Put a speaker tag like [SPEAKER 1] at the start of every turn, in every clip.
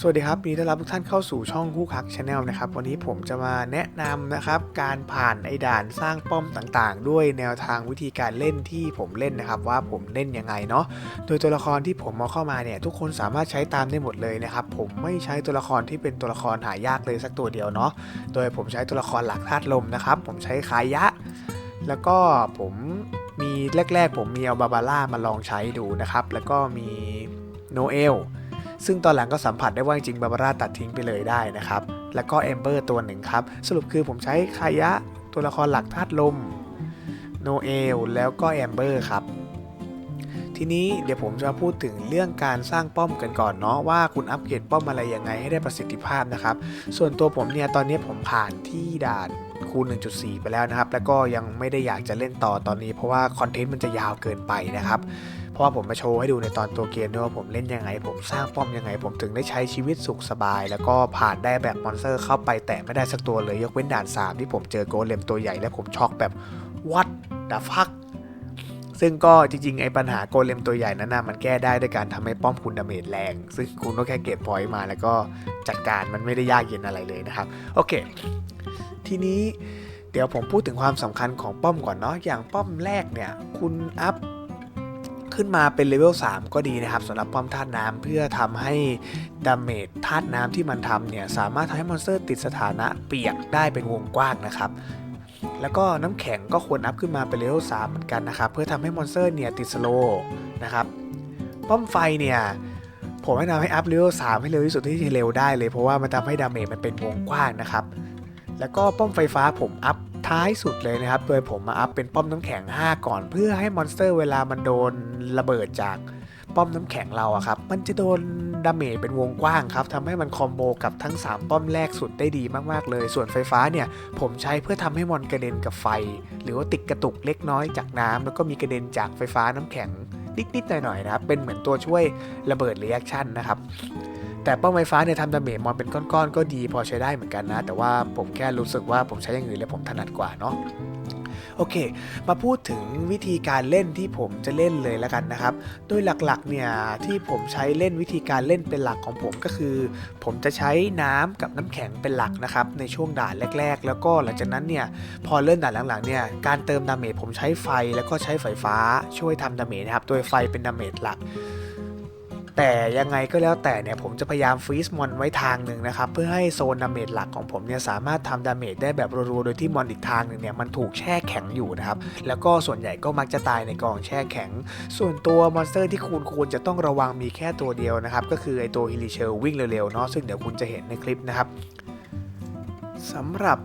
[SPEAKER 1] สวัสดีครับยินดีต้อนรับทุกท่านเข้าสู่ช่องคู่คักชาแนลนะครับ วันนี้ผมจะมาแนะนำนะครับ การผ่านไอ้ด่านสร้างป้อมต่างๆ ด้วยแนวทางวิธีการเล่นที่ผมเล่นนะครับ ว่าผมเล่นยังไงเนาะโดยตัวละครที่ผมเอาเข้ามาเนี่ยทุกคนสามารถใช้ตามได้หมดเลยนะครับ ผมไม่ใช้ตัวละครที่เป็นตัวละครหายากเลยสักตัวเดียวเนาะโดยผมใช้ตัวละครหลักธาตุลมนะครับ ผมใช้คายะ แล้วก็ผมมีแรก ๆ ผมมีเอาบาบาร่ามาลองใช้ดูนะครับ แล้วก็มีโนเอล ซึ่งตอนหลังก็สัมผัสได้ว่าจริงๆบาบาร่าตัดทิ้งไปเลยได้นะครับ แล้วก็แอมเบอร์ตัวหนึ่งครับ สรุปคือผมใช้คายะตัวละครหลักธาตุลม โนเอล แล้วก็แอมเบอร์ครับ ทีนี้เดี๋ยวผมจะพูดถึงเรื่องการสร้างป้อมกันก่อนเนาะว่าคุณอัปเกรดป้อมอะไรยังไงให้ได้ประสิทธิภาพนะครับ ส่วนตัวผมเนี่ยตอนนี้ผมผ่านที่ด่านคูณ 1.4 ไปแล้วนะครับ แล้วก็ยังไม่ได้อยากจะเล่นต่อตอนนี้ เพราะว่าคอนเทนต์มันจะยาวเกินไปนะครับ ราะว่าผมมาโชว์ให้ดูในตอนตัวเกมด้วยว่าผมเล่นยังไง ผมสร้างป้อมยังไง ผมถึงได้ใช้ชีวิตสุขสบาย แล้วก็ผ่านได้แบบมอนสเตอร์เข้าไปแตะไม่ได้สักตัวเลยยกเว้นด่าน 3 ที่ผมเจอโกเลมตัวใหญ่และผมช็อกแบบ what the fuck ซึ่งก็จริงๆ ไอ้ปัญหาโกเลมตัวใหญ่นั้นนะมันแก้ได้ด้วยการทำให้ป้อมคุณดาเมจแรง ซึ่งคุณก็แค่เก็บพอยต์มาแล้วก็จัดการมันไม่ได้ยากเย็นอะไรเลยนะครับ โอเค ทีนี้เดี๋ยวผมพูดถึงความสำคัญของป้อมก่อนเนาะอย่างป้อมแรกเนี่ย คุณอัพ ขึ้นมาเป็นเลเวล3ก็ดีนะครับสำหรับป้อมธาตุน้ำเพื่อทำให้ดาเมจธาตุน้ำที่มันทำเนี่ยสามารถทำให้มอนสเตอร์ติดสถานะเปียกได้เป็นวงกว้างนะครับแล้วก็น้ำแข็งก็ควรอัพขึ้นมาเป็นเลเวล3เหมือนกันนะครับ เพื่อทำให้มอนสเตอร์เนี่ยติดสโลว์นะครับ ป้อมไฟเนี่ย ผมแนะนำให้อัพเลเวล3ให้เร็วที่สุดที่จะเร็วได้เลย เพราะว่ามันทำให้ดาเมจมันเป็นวงกว้างนะครับ แล้วก็ป้อมไฟฟ้าผมอัพ ท้ายสุดเลยนะครับ โดยผมมาอัพเป็นป้อมน้ำแข็ง 5 ก่อน เพื่อให้มอนสเตอร์เวลามันโดนระเบิดจากป้อมน้ำแข็งเราอะครับ มันจะโดนดาเมจเป็นวงกว้างครับทำให้มันคอมโบกับทั้ง 3 ป้อมแรกสุดได้ดีมากๆเลย ส่วนไฟฟ้าเนี่ย ผมใช้เพื่อทำให้มอนกระเด็นกับไฟ หรือว่าติดกระตุกเล็กน้อยจากน้ำแล้วก็มีกระเด็นจากไฟฟ้าน้ำแข็งนิดๆหน่อยๆนะครับ เป็นเหมือนตัวช่วยระเบิดเรีแอคชั่นนะครับ แต่ป้อมไฟฟ้าเนี่ยทำดาเมจมอนเป็นก้อนๆก็ดีพอใช้ได้เหมือนกันนะ แต่ว่าผมแค่รู้สึกว่าผมใช้อย่างอื่นแล้วผมถนัดกว่าเนาะโอเค มาพูดถึงวิธีการเล่นที่ผมจะเล่นเลยแล้วกันนะครับ โดยหลักๆเนี่ยที่ผมใช้เล่นวิธีการเล่นเป็นหลักของผมก็คือ ผมจะใช้น้ำกับน้ำแข็งเป็นหลักนะครับในช่วงด่านแรก ๆ แล้วก็หลังจากนั้นเนี่ยพอเล่นด่านหลังๆเนี่ยการเติมดาเมจผมใช้ไฟแล้วก็ใช้ไฟฟ้าช่วยทำดาเมจนะครับ โดยไฟเป็นดาเมจหลัก แต่ยังไงก็แล้วแต่เนี่ยผมจะพยายามฟรีซมอนไว้ทางหนึ่งนะครับ เพื่อให้โซนดาเมจหลักของผมเนี่ยสามารถทำดาเมจได้แบบรัวๆโดยที่มอนอีกทางหนึ่งเนี่ยมันถูกแช่แข็งอยู่นะครับแล้วก็ส่วนใหญ่ก็มักจะตายในกองแช่แข็ง ส่วนตัวมอนสเตอร์ที่คุณควรจะต้องระวังมีแค่ตัวเดียวนะครับก็คือไอตัวฮิลิเชลวิ่งเร็วๆเนาะซึ่งเดี๋ยวคุณจะเห็นในคลิปนะครับสำหรับ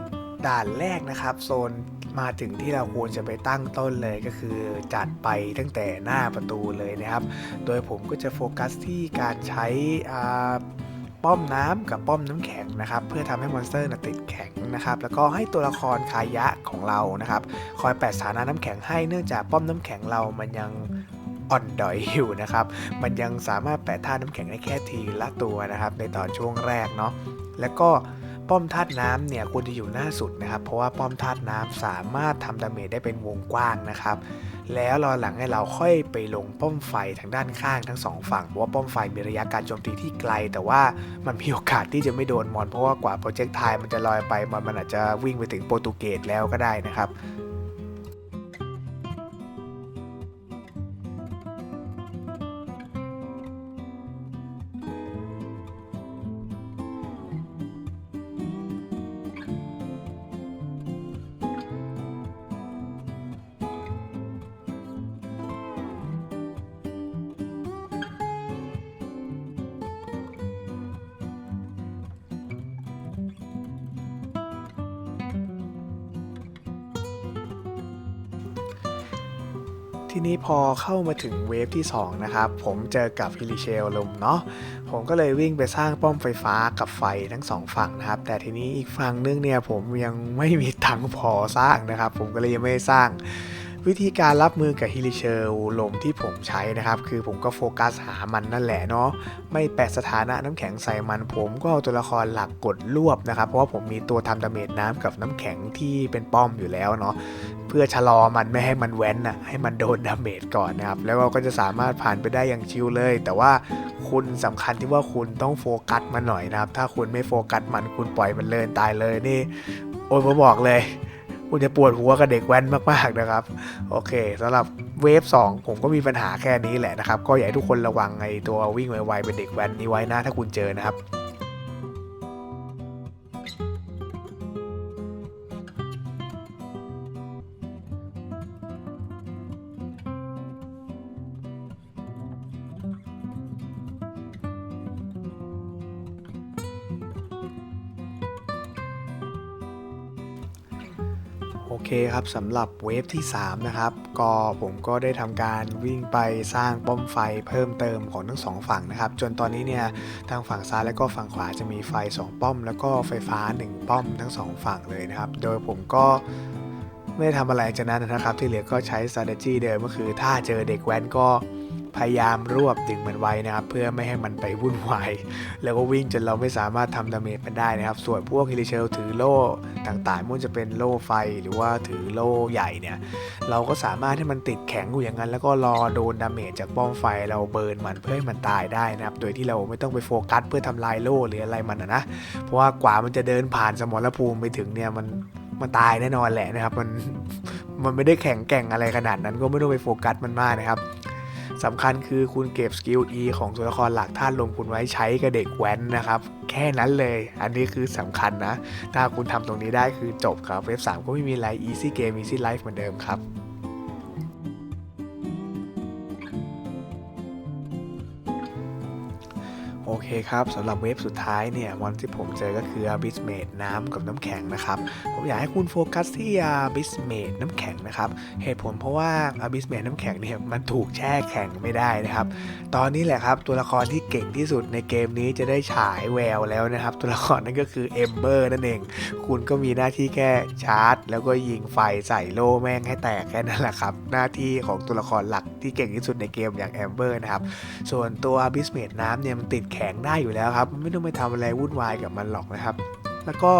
[SPEAKER 1] ด่านแรกนะครับ โซน มาถึงที่เราควรจะไปตั้งต้นเลยก็คือจัดไปตั้งแต่หน้าประตูเลยนะครับ โดยผมก็จะโฟกัสที่การใช้อ่าป้อมน้ำกับป้อมน้ำแข็งนะครับ เพื่อทำให้มอนสเตอร์นะติดแข็งนะครับ แล้วก็ให้ตัวละครคายะของเรานะครับ คอยแปดสถานะน้ำแข็งให้เนื่องจากป้อมน้ำแข็งเรามันยังอ่อนดอยอยู่นะครับ มันยังสามารถแปะท่าน้ำแข็งได้แค่ทีละตัวนะครับ ในตอนช่วงแรกเนาะแล้วก็ ป้อมธาตุน้ำเนี่ยควรจะอยู่หน้าสุดนะครับ เพราะว่าป้อมธาตุน้ำสามารถทำดาเมจได้เป็นวงกว้างนะครับ แล้วรอหลังให้เราค่อยไปลงป้อมไฟทางด้านข้างทั้งสองฝั่งเพราะว่าป้อมไฟมีระยะการโจมตีที่ไกล แต่ว่ามันมีโอกาสที่จะไม่โดนมอน เพราะว่ากว่าโปรเจกต์ไทยมันจะลอยไปมอนมันอาจจะวิ่งไปถึงโปรตุเกสแล้วก็ได้นะครับ ทีนี้พอเข้ามาถึงเวฟที่ 2 นะครับ ผมเจอกับฮิลิเชลลมเนาะผมก็เลยวิ่งไปสร้างป้อมไฟฟ้ากับไฟทั้งสองฝั่งนะครับ แต่ทีนี้อีกฝั่งนึงเนี่ยผมยังไม่มีตังค์พอสร้างนะครับ ผมก็เลยยังไม่สร้างวิธีการรับมือกับฮิลิเชลลมที่ผมใช้นะครับ คือผมก็โฟกัสหามันนั่นแหละเนาะไม่แปะสถานะน้ำแข็งใส่มัน ผมก็เอาตัวละครหลักกดรวบนะครับ เพราะว่าผมมีตัวทำดาเมจน้ำกับน้ำแข็งที่เป็นป้อมอยู่แล้วเนาะ พื่อชะลอมันไม่ให้มันแว้นน่ะให้มันโดนดาเมจก่อนนะครับ แล้วเราก็จะสามารถผ่านไปได้อย่างชิลเลย แต่ว่าคุณสำคัญที่ว่าคุณต้องโฟกัสมันหน่อยนะครับ ถ้าคุณไม่โฟกัสมันคุณปล่อยมันเลินตายเลยนี่ โอ้ยผมบอกเลยคุณจะปวดหัวกับเด็กแว้นมากๆนะครับ โอเคสำหรับเวฟ2 ผมก็มีปัญหาแค่นี้แหละนะครับ ก็อยากให้ทุกคนระวังไอ้ตัววิ่งไวๆเป็นเด็กแว้นนี้ไว้นะถ้าคุณเจอนะครับ โอเคครับสำหรับเวฟที่ 3 นะครับ ก็ผมก็ได้ทำการวิ่งไปสร้างป้อมไฟเพิ่มเติมของทั้งสองฝั่งนะครับ จนตอนนี้เนี่ยทางฝั่งซ้ายและก็ฝั่งขวาจะมีไฟ 2 ป้อม แล้วก็ไฟฟ้า 1 ป้อมทั้งสองฝั่งเลยนะครับ โดยผมก็ไม่ได้ทำอะไรจากนั้นนะครับ ที่เหลือก็ใช้ strategy เดิมก็คือถ้าเจอเด็กแว้นก็ พยายามรวบดึงมันไว้นะครับ เพื่อไม่ให้มันไปวุ่นวายแล้วก็วิ่งจนเราไม่สามารถทำดาเมจมันได้นะครับ ส่วนพวกฮิลิเชลถือโล่ต่างๆไมันจะเป็นโล่ไฟหรือว่าถือโล่ใหญ่เนี่ย เราก็สามารถให้มันติดแข็งอยู่อย่างนั้น แล้วก็รอโดนดาเมจจากป้อมไฟเราเบิร์นมันเพื่อให้มันตายได้นะครับ โดยที่เราไม่ต้องไปโฟกัสเพื่อทำลายโล่หรืออะไรมันนะ เพราะว่ากว่ามันจะเดินผ่านสมรภูมิไปถึงเนี่ยมันมันตายแน่นอนแหละนะครับ มันมันไม่ได้แข็งแกร่งอะไรขนาดนั้นก็ไม่ต้องไปโฟกัสมันมากนะครับ สำคัญคือคุณเก็บสกิล E ของตัวละครหลักท่านลงคุณไว้ใช้กับเด็กแว้นนะครับ แค่นั้นเลย อันนี้คือสำคัญนะ ถ้าคุณทำตรงนี้ได้คือจบครับ เว็บ 3 ก็ไม่มีอะไร easy game easy life เหมือนเดิมครับ เคครับสำหรับเวฟสุดท้ายเนี่ยวันที่ผมเจอก็คือ Abyss Mage น้ำกับน้ำแข็งนะครับ ผมอยากให้คุณโฟกัสที่ Abyss Mage น้ำแข็งนะครับ เหตุผลเพราะว่า Abyss Mage น้ำแข็งเนี่ยมันถูกแช่แข็งไม่ได้นะครับ ตอนนี้แหละครับตัวละครที่เก่งที่สุดในเกมนี้จะได้ฉายแววแล้วนะครับ ตัวละครนั่นก็คือ Ember นั่นเอง คุณก็มีหน้าที่แค่ชาร์จ แล้วก็ยิงไฟใส่โล่แม่งให้แตกแค่นั้นแหละครับหน้าที่ของตัวละครหลักที่เก่งที่สุดในเกมอย่าง Ember นะครับส่วนตัว Abyss Mage น้ำเนี่ยมันติดแข็งได้อยู่แล้วครับ ไม่ต้องไปทำอะไรวุ่นวายกับมันหรอกนะครับ แล้วก็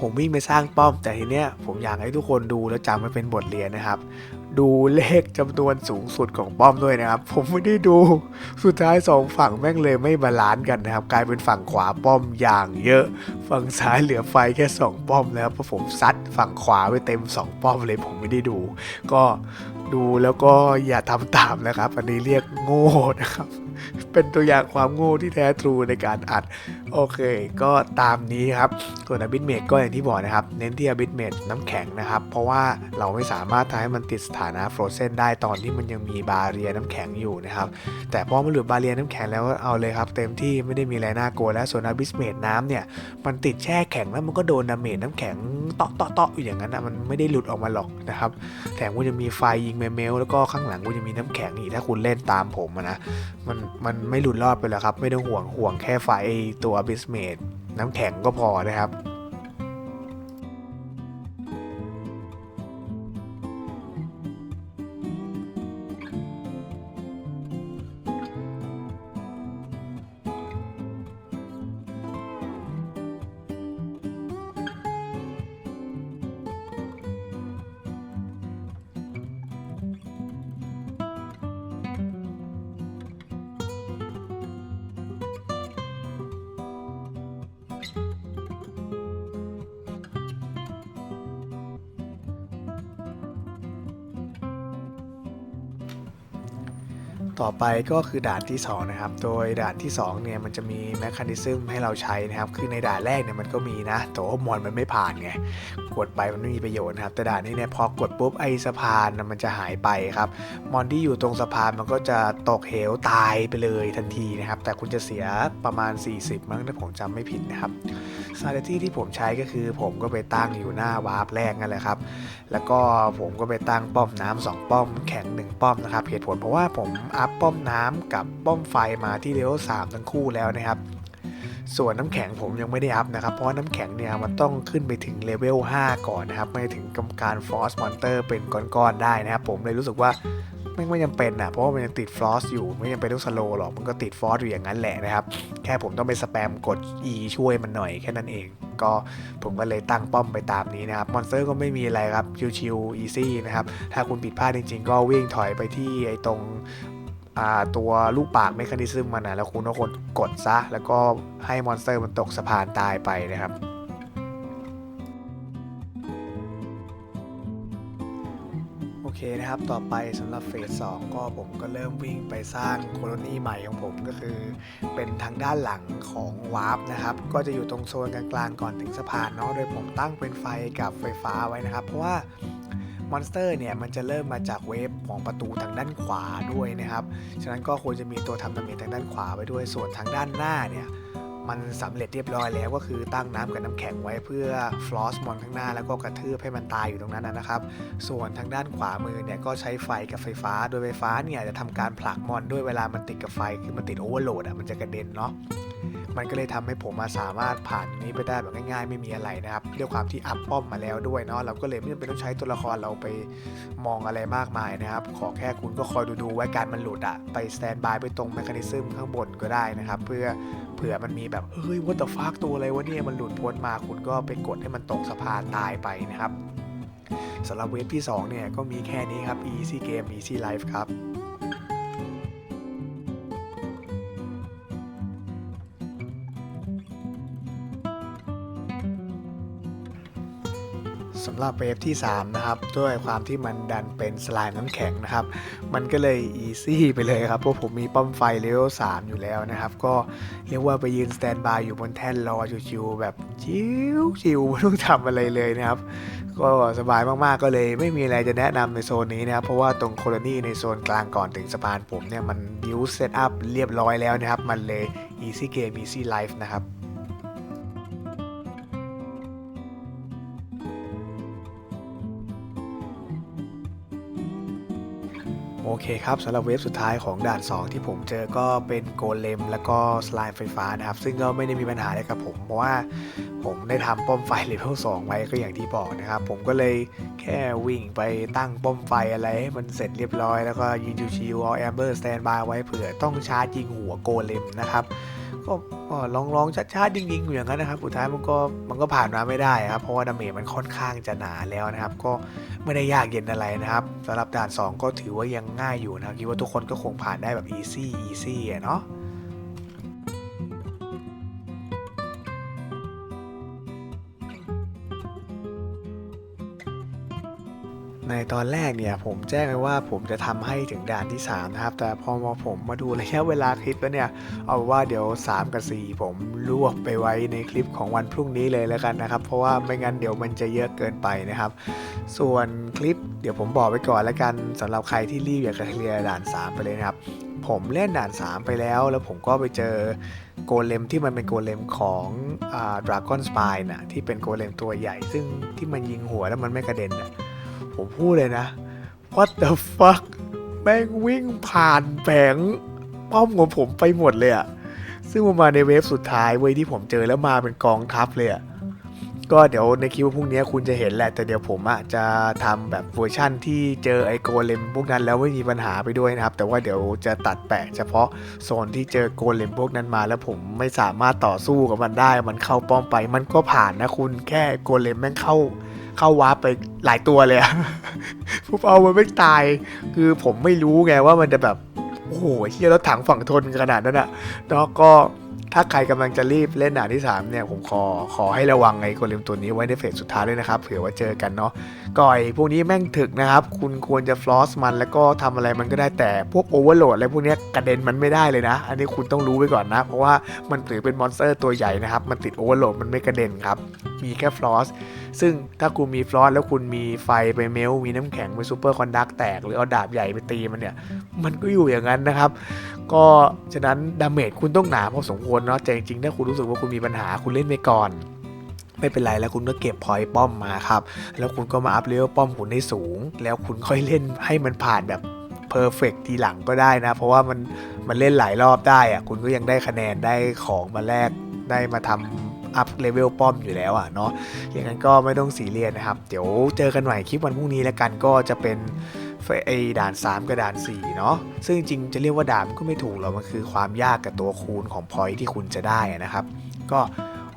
[SPEAKER 1] ผมวิ่งไปสร้างป้อม แต่ทีเนี้ยผมอยากให้ทุกคนดูแล้วจำมันเป็นบทเรียนนะครับ ดูเลขจำนวนสูงสุดของป้อมด้วยนะครับ ผมไม่ได้ดูสุดท้ายสองฝั่งแม่งเลยไม่บาลานซ์กันนะครับ กลายเป็นฝั่งขวาป้อมอย่างเยอะ ฝั่งซ้ายเหลือไฟแค่2ป้อมนะครับเพราะผมซัดฝั่งขวาไปเต็ม 2 ป้อมเลยผมไม่ได้ดู ก็ดูแล้วก็อย่าทำตามนะครับ อันนี้เรียกโง่นะครับ เป็นตัวอย่างความโง่ที่แท้ทรูในการอัดโอเค ก็ตามนี้ครับ ส่วนอบิทเมดก็อย่างที่บอกนะครับ เน้นที่อบิทเมดน้ำแข็งนะครับ เพราะว่าเราไม่สามารถทำให้มันติดสถานะฟรอเซนได้ตอนที่มันยังมีบาเรียน้ำแข็งอยู่นะครับ แต่พอมันหลุดบาเรียน้ำแข็งแล้วก็เอาเลยครับ เต็มที่ไม่ได้มีอะไรน่ากลัวแล้วส่วนอบิสเมดน้ำเนี่ย มันติดแช่แข็งแล้วมันก็โดนดาเมจน้ำแข็งเตาะเตาะเตาะอยู่อย่างนั้นนะมันไม่ได้หลุดออกมาหรอกนะครับ แถมก็จะมีไฟยิงเมลแล้วก็ข้างหลังก็จะมีน้ำแข็งอีกถ้าคุณเล่นตามผมนะ มันมันไม่หลุดรอดไปแล้วครับ ไม่ต้องห่วงห่วงแค่ไฟตัวบิสเมดน้ำแข็งก็พอนะครับ ต่อไปก็คือด่านที่2นะครับ โดยด่านที่2เนี่ยมันจะมีแมคคานิซึมให้เราใช้นะครับ คือในด่านแรกเนี่ยมันก็มีนะ แต่ว่ามอนมันไม่ผ่านไง กดไปมันไม่มีประโยชน์นะครับ แต่ด่านนี้เนี่ยพอกดปุ๊บไอ้สะพานมันจะหายไปครับ มอนที่อยู่ตรงสะพานมันก็จะตกเหวตายไปเลยทันทีนะครับ แต่คุณจะเสียประมาณ 40มั้งถ้าผมจำไม่ผิดนะครับ สถานที่ที่ผมใช้ก็คือผมก็ไปตั้งอยู่หน้าวาร์ปแรกนั่นแหละครับ แล้วก็ผมก็ไปตั้งป้อมน้ำสองป้อม แข็งหนึ่งป้อมนะครับ เหตุผลเพราะว่าผมอัพป้อมน้ำกับป้อมไฟมาที่เลเวล3ทั้งคู่แล้วนะครับส่วนน้ำแข็งผมยังไม่ได้อัพนะครับ เพราะว่าน้ำแข็งเนี่ยมันต้องขึ้นไปถึงเลเวล5ก่อนนะครับ ไม่ถึงกำการฟอสมอนเตอร์เป็นก้อนๆได้นะครับ ผมเลยรู้สึกว่า ไม่ไม่จำเป็นอะเพราะว่ามันยังติดฟลอสอยู่ไม่จำเป็นต้องสโลหรอกมันก็ติดฟลอสอยู่อย่างนั้นแหละนะครับ แค่ผมต้องไปสแปมกด E ช่วยมันหน่อยแค่นั้นเอง ก็ผมก็เลยตั้งป้อมไปตามนี้นะครับมอนสเตอร์ก็ไม่มีอะไรครับชิวๆอีซี่นะครับถ้าคุณผิดพลาดจริง ๆ ก็วิ่งถอยไปที่ไอ้ตรงตัวลูกปากเมคานิซึมมันนะแล้วคุณก็กดซะ แล้วก็ให้มอนสเตอร์มันตกสะพานตายไปนะครับ เคนะครับ ต่อไปสำหรับเฟส2ก็ผมก็เริ่มวิ่งไปสร้างโคโลนีใหม่ของผมก็คือ เป็นทางด้านหลังของวาร์ปนะครับ ก็จะอยู่ตรงโซนกลางๆก่อนถึงสะพานเนาะโดยผมตั้งเป็นไฟกับไฟฟ้าไว้นะครับ เพราะว่ามอนสเตอร์เนี่ยมันจะเริ่มมาจากเวฟของประตูทางด้านขวาด้วยนะครับ ฉะนั้นก็ควรจะมีตัวทำดาเมจทางด้านขวาไว้ด้วยส่วนทางด้านหน้าเนี่ย มันสำเร็จเรียบร้อยแล้วก็คือตั้งน้ำกับน้ำแข็งไว้เพื่อฟลอสมอนข้างหน้าแล้วก็กระทืบให้มันตายอยู่ตรงนั้นนะครับ ส่วนทางด้านขวามือเนี่ยก็ใช้ไฟกับไฟฟ้า โดยไฟฟ้าเนี่ยจะทำการผลักมอนด้วยเวลามันติดกับไฟคือมันติดโอเวอร์โหลดอะมันจะกระเด็นเนาะ มันก็เลยทำให้ผมมาสามารถผ่านนี้ไปได้แบบง่ายๆ ไม่มีอะไรนะครับด้วยความที่อัพป้อมมาแล้วด้วยเนาะเราก็เลยไม่จำเป็นต้องใช้ตัวละครเราไปมองอะไรมากมายนะครับ ขอแค่คุณก็คอยดูๆไว้การมันหลุดอะไปสแตนบายไปตรงแมคานิซึมข้างบนก็ได้นะครับ เพื่อเผื่อมันมีแบบเฮ้ยวัตถุฟากตัวอะไรวะเนี่ยมันหลุดพ้นมาคุณก็ไปกดให้มันตกสะพานตายไปนะครับสำหรับเวฟที่ 2 เนี่ย ก็มีแค่นี้ครับ easy game easy life ครับำหรับเวฟที่ 3 นะครับ ด้วยความที่มันดันเป็นสไลม์น้ำแข็งนะครับ มันก็เลยอีซี่ไปเลยครับ เพราะผมมีป้อมไฟเลเวล3อยู่แล้วนะครับ ก็เรียกว่าไปยืนสแตนบายอยู่บนแท่นรอชิวๆแบบชิวชิวไม่ต้องทำอะไรเลยนะครับ ก็สบายมากๆก็เลยไม่มีอะไรจะแนะนำในโซนนี้นะครับ เพราะว่าตรงโคลนีในโซนกลางก่อนถึงสะพานผมเนี่ยมันบิวเซตอัพเรียบร้อยแล้วนะครับ มันเลย easy game easy life นะครับ เคครับสำหรับเวฟสุดท้ายของด่าน 2 ที่ผมเจอก็เป็นโกเลม แล้วก็สไลม์ไฟฟ้านะครับ ซึ่งก็ไม่ได้มีปัญหาอะไรกับผม เพราะว่าผมได้ทำป้อมไฟเลเวล2ไว้ก็อย่างที่บอกนะครับ ผมก็เลยแค่วิ่งไปตั้งป้อมไฟอะไรให้มันเสร็จเรียบร้อยแล้วก็ยืนชิวๆเอาแอมเบอร์สแตนบายไว้เผื่อต้องชาร์จยิงหัวโกเลมนะครับ ก็ลองลองชัดๆยิงๆอยู่อย่างนั้นนะครับสุดท้ายมันก็มันก็ผ่านมาไม่ได้ครับ เพราะว่าดาเมจมันค่อนข้างจะหนาแล้วนะครับ ก็ไม่ได้ยากเย็นอะไรนะครับสำหรับด่าน 2 ก็ถือว่ายังง่ายอยู่นะค,คิดว่าทุกคนก็คงผ่านได้แบบอีซี่อีซี่เนาะ ตอนแรกเนี่ยผมแจ้งไว้ว่าผมจะทำให้ถึงด่านที่ 3 นะครับ แต่พอมาผมมาดูระยะเวลาคลิปแล้วเนี่ย เอาว่าเดี๋ยว 3 กับ 4 ผมรวบไปไว้ในคลิปของวันพรุ่งนี้เลยแล้วกันนะครับ เพราะว่าไม่งั้นเดี๋ยวมันจะเยอะเกินไปนะครับ ส่วนคลิปเดี๋ยวผมบอกไว้ก่อนแล้วกันสำหรับใครที่รีบอยากจะเคลียร์ด่าน 3 ไปเลยนะครับผมเล่นด่าน 3 ไปแล้ว แล้วผมก็ไปเจอโกเลมที่มันเป็นโกเลมของอ่าดราก้อนสปายนะที่เป็นโกเลมตัวใหญ่ ซึ่งที่มันยิงหัวแล้วมันไม่กระเด็นนะ ผมพูดเลยนะ what the fuck แม่งวิ่งผ่านแผงป้อมของผมไปหมดเลยอะซึ่งมันมาในเวฟสุดท้ายเว้ยที่ผมเจอแล้วมาเป็นกองทัพเลยอะก็เดี๋ยวในคลิปพรุ่งนี้คุณจะเห็นแหละ แต่เดี๋ยวผมอะจะทำแบบเวอร์ชั่นที่เจอไอโกเลมพวกนั้นแล้วไม่มีปัญหาไปด้วยนะครับ แต่ว่าเดี๋ยวจะตัดแปะเฉพาะโซนที่เจอโกเลมพวกนั้นมา แล้วผมไม่สามารถต่อสู้กับมันได้ มันเข้าป้อมไป มันก็ผ่านนะคุณแค่โกเลมแม่งเข้า เข้าวาร์ปไปหลายตัวเลยอะผมเอามันไม่ตาย คือผมไม่รู้ไงว่ามันจะแบบ โอ้โหเฮียรถถังฝั่งทนขนาดนั้นอะแล้วก็ ถ้าใครกำลังจะรีบเล่นด่านที่3เนี่ยผมขอขอให้ระวังไอ้โกเลมตัวนี้ไว้ในเฟสสุดท้ายด้วยนะครับเผื่อว่าเจอกันเนาะก่อยพวกนี้แม่งถึกนะครับ คุณควรจะฟลอสมันแล้วก็ทำอะไรมันก็ได้แต่พวกโอเวอร์โหลดอะไรพวกนี้กระเด็นมันไม่ได้เลยนะ อันนี้คุณต้องรู้ไว้ก่อนนะ เพราะว่ามันถือเป็นมอนสเตอร์ตัวใหญ่นะครับ มันติดโอเวอร์โหลดมันไม่กระเด็นครับ มีแค่ฟลอสซึ่งถ้าคุณมีฟลอสแล้วคุณมีไฟไปเมล มีน้ำแข็งไปซูเปอร์คอนดักแตก หรือเอาดาบใหญ่ไปตีมันเนี่ยมันก็อยู่อย่างนั้นนะครับ ก็ฉะนั้นดาเมจคุณต้องหนาพอสมควรเนาะแต่จริงๆถ้าคุณรู้สึกว่าคุณมีปัญหาคุณเล่นไปก่อนไม่เป็นไรแล้วคุณก็เก็บพอยต์ป้อมมาครับ แล้วคุณก็มาอัพเลเวลป้อมคุณให้สูง แล้วคุณค่อยเล่นให้มันผ่านแบบเพอร์เฟกทีหลังก็ได้นะ เพราะว่ามันมันเล่นหลายรอบได้อะคุณก็ยังได้คะแนนได้ของมาแลกได้มาทำอัพเลเวลป้อมอยู่แล้วอะเนาะอย่างนั้นก็ไม่ต้องสีเรียสนะครับ เดี๋ยวเจอกันใหม่คลิปวันพรุ่งนี้แล้วกันก็จะเป็น ไอด่าน 3 กับด่าน 4 เนาะซึ่งจริงจะเรียกว่าด่านก็ไม่ถูกหรอกมันคือความยากกับตัวคูณของพอยที่คุณจะได้นะครับ ก็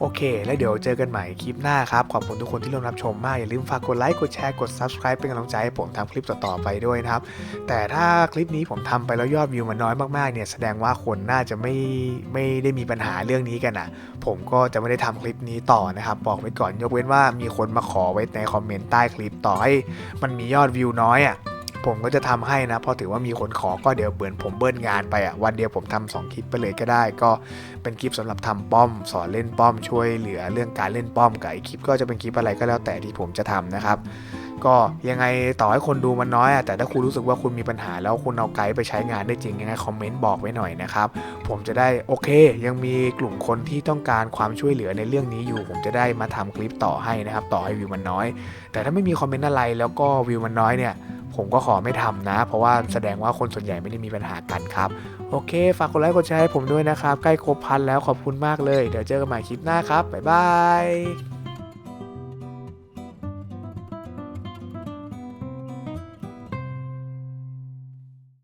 [SPEAKER 1] โอเค แล้วเดี๋ยวเจอกันใหม่คลิปหน้าครับ ขอบคุณทุกคนที่ร่วมรับชมมาก อย่าลืมฝากกดไลค์ กดแชร์ กด Subscribe เป็นกำลังใจให้ผมทำคลิปต่อๆไปด้วยนะครับ แต่ถ้าคลิปนี้ผมทำไปแล้วยอดวิวมันน้อยมากๆเนี่ย แสดงว่าคนน่าจะไม่ไม่ได้มีปัญหาเรื่องนี้กันอะผมก็จะไม่ได้ทำคลิปนี้ต่อนะครับ บอกไว้ก่อนยกเว้นว่ามีคนมาขอไว้ในคอมเมนต์ใต้คลิปต่อให้มันมียอดวิวน้อยอะ ผมก็จะทำให้นะเพราะถือว่ามีคนขอก็เดี๋ยวเบือนผมเบิ้ลงานไปอะวันเดียวผมทำสองคลิปไปเลยก็ได้ ก็เป็นคลิปสำหรับทำป้อม สอนเล่นป้อมช่วยเหลือเรื่องการเล่นป้อมกับอีกคลิปก็จะเป็นคลิปอะไรก็แล้วแต่ที่ผมจะทำนะครับ ก็ยังไงต่อให้คนดูมันน้อยอะแต่ถ้าคุณรู้สึกว่าคุณมีปัญหาแล้วคุณเอาไกด์ไปใช้งานได้จริงยังไงคอมเมนต์บอกไว้หน่อยนะครับผมจะได้โอเค ยังมีกลุ่มคนที่ต้องการความช่วยเหลือในเรื่องนี้อยู่ ผมจะได้มาทำคลิปต่อให้นะครับต่อให้วิวมันน้อย แต่ถ้าไม่มีคอมเมนต์อะไรแล้วก็วิวมันน้อยเนี่ย ผมก็ขอไม่ทำนะ เพราะว่าแสดงว่าคนส่วนใหญ่ไม่ได้มีปัญหากันครับ โอเค ฝากกดไลค์กดแชร์ให้ผมด้วยนะครับ ใกล้ครบพันแล้วขอบคุณมากเลย เดี๋ยวเจอกันใหม่คลิปหน้าครับบ๊ายบาย